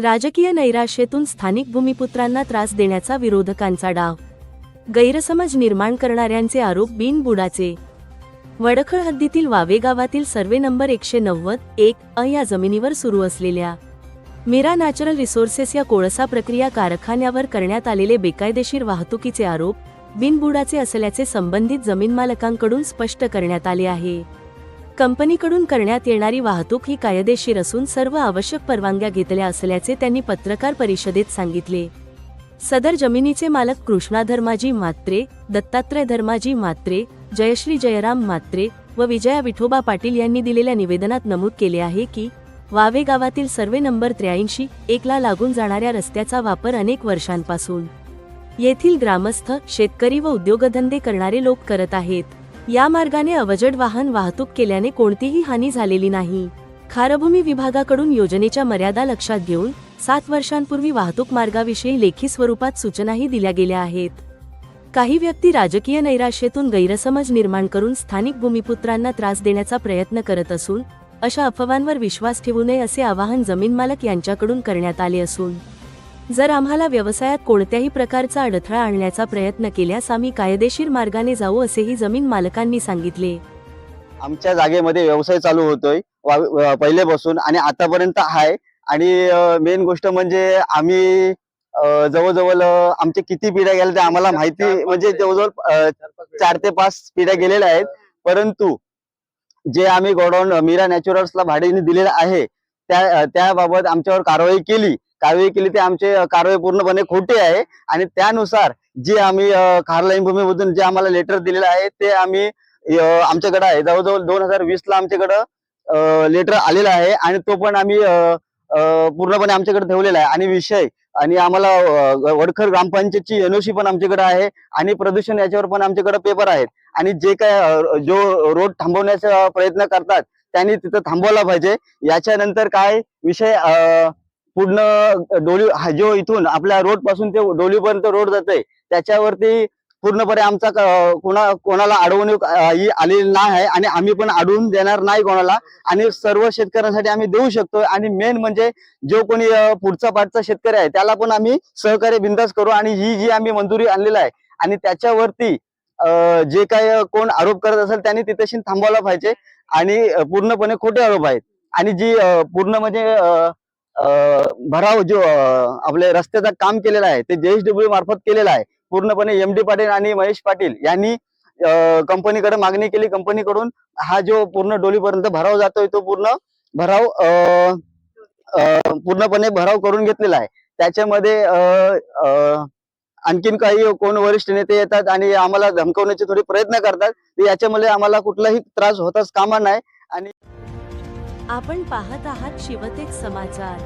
राजकीय नैराश्येतून स्थानिक भूमिपुत्रांना त्रास देण्याचा विरोधकांचा डाव. गैरसमज निर्माण करणाऱ्यांचे आरोप बिनबुडाचे. वडखळ हद्दीतील वावे गावातील सर्वे नंबर एकशे नव्वद एक अ या जमिनीवर सुरू असलेल्या मिरा नॅचरल रिसोर्सेस या कोळसा प्रक्रिया कारखान्यावर करण्यात आलेले बेकायदेशीर वाहतुकीचे आरोप बिनबुडाचे असल्याचे संबंधित जमीन मालकांकडून स्पष्ट करण्यात आले आहे. कंपनीकडून करण्यात येणारी वाहतूक ही कायदेशीर असून सर्व आवश्यक परवानग्या घेतल्या असल्याचे त्यांनी पत्रकार परिषदेत सांगितले. सदर जमिनीचे मालक कृष्णा धर्माजी म्हात्रे दत्तात्रय धर्माजी म्हात्रे जयश्री जयराम म्हात्रे व विजया विठोबा पाटील यांनी दिलेल्या निवेदनात नमूद केले आहे की वावे गावातील सर्वे नंबर त्र्याऐंशी एकला लागून जाणाऱ्या रस्त्याचा वापर अनेक वर्षांपासून येथील ग्रामस्थ शेतकरी व उद्योगधंदे करणारे लोक करत आहेत. या मार्गाने अवजड वाहन वाहतूक केल्याने कोणतीही हानी झालेली नाही. खारभूमी विभागाकडून योजनेच्या मर्यादा लक्षात घेऊन सात वर्षांपूर्वी वाहतूक मार्गाविषयी लेखी स्वरूपात सूचनाही दिल्या गेल्या आहेत. काही व्यक्ती राजकीय नैराश्येतून गैरसमज निर्माण करून स्थानिक भूमिपुत्रांना त्रास देण्याचा प्रयत्न करत असून अशा अफवांवर विश्वास ठेवू नये असे आवाहन जमीन मालक यांच्याकडून करण्यात आले असून जर आम्हाला व्यवसायात कोणत्याही प्रकारचा अडथळा आणण्याचा प्रयत्न केल्यास आम्ही कायदेशीर मार्गाने जाऊ असेही जमीन मालकांनी सांगितले. आमच्या जागेमध्ये व्यवसाय चालू होतोय. वा- अं, पहिलेपासून आणि आतापर्यंत आहे. आणि मेन गोष्ट म्हणजे आम्ही जवळजवळ अं, आमचे किती पिढ्या गेल्या ते आम्हाला माहिती म्हणजे जवळजवळ चार ते पाच पिढ्या गेलेल्या आहेत. परंतु जे आम्ही गोडाऊन मीरा नॅचरल्सला भाड्याने दिलेलं आहे त्या त्याबाबत आमच्यावर कारवाई केली. कारवाई केली ते आमचे कारवाई पूर्णपणे खोटी आहे. आणि त्यानुसार जे आम्ही खारलाईन भूमीमधून जे आम्हाला लेटर दिलेलं आहे ते आम्ही आमच्याकडे आहे. जवळजवळ दोन हजार वीस ला आमच्याकडं लेटर आलेला आहे. आणि तो पण आम्ही पूर्णपणे आमच्याकडे ठेवलेला आहे. आणि विषय आणि आम्हाला वडखर ग्रामपंचायतची एनओसी पण आमच्याकडे आहे. आणि प्रदूषण याच्यावर पण आमच्याकडे पेपर आहेत. आणि जे काय जो रोड थांबवण्याचा प्रयत्न करतात त्यांनी तिथं थांबवला पाहिजे. याच्यानंतर काय विषय पूर्ण डोली हा जो इथून आपल्या रोडपासून ते डोलीपर्यंत रोड जाते त्याच्यावरती पूर्णपणे आमचा कोणा कोणाला अडवणूक ही आलेली नाही आहे आणि आम्ही पण अडवून देणार नाही कोणाला. आणि सर्व शेतकऱ्यांसाठी आम्ही देऊ शकतो आणि मेन म्हणजे जो कोणी पुढचा पाठचा शेतकरी आहे त्याला पण आम्ही सहकार्य बिंदास करू आणि ही जी आम्ही मंजुरी आणलेला आहे आणि त्याच्यावरती जे काय कोण आरोप करत असेल त्यांनी तिथेशी थांबवायला पाहिजे आणि पूर्णपणे खोटे आरोप आहेत. आणि जी पूर्ण म्हणजे भराव जो आपले रस्त्याचं काम केलेलं आहे ते जेएसडब्ल्यू मार्फत केलेलं आहे. पूर्णपणे एम डी पाटील आणि महेश पाटील यांनी कंपनीकडे मागणी केली. कंपनीकडून हा जो पूर्ण डोलीपर्यंत भराव जातोय तो पूर्ण भराव पूर्णपणे भराव करून घेतलेला आहे. त्याच्यामध्ये आणखीन काही कोण वरिष्ठ नेते येतात आणि आम्हाला धमकवण्याचे थोडे प्रयत्न करतात याच्यामध्ये आम्हाला कुठलाही त्रास होताच कामा नाही. आपण पाहत आहात शिवतेक समाचार.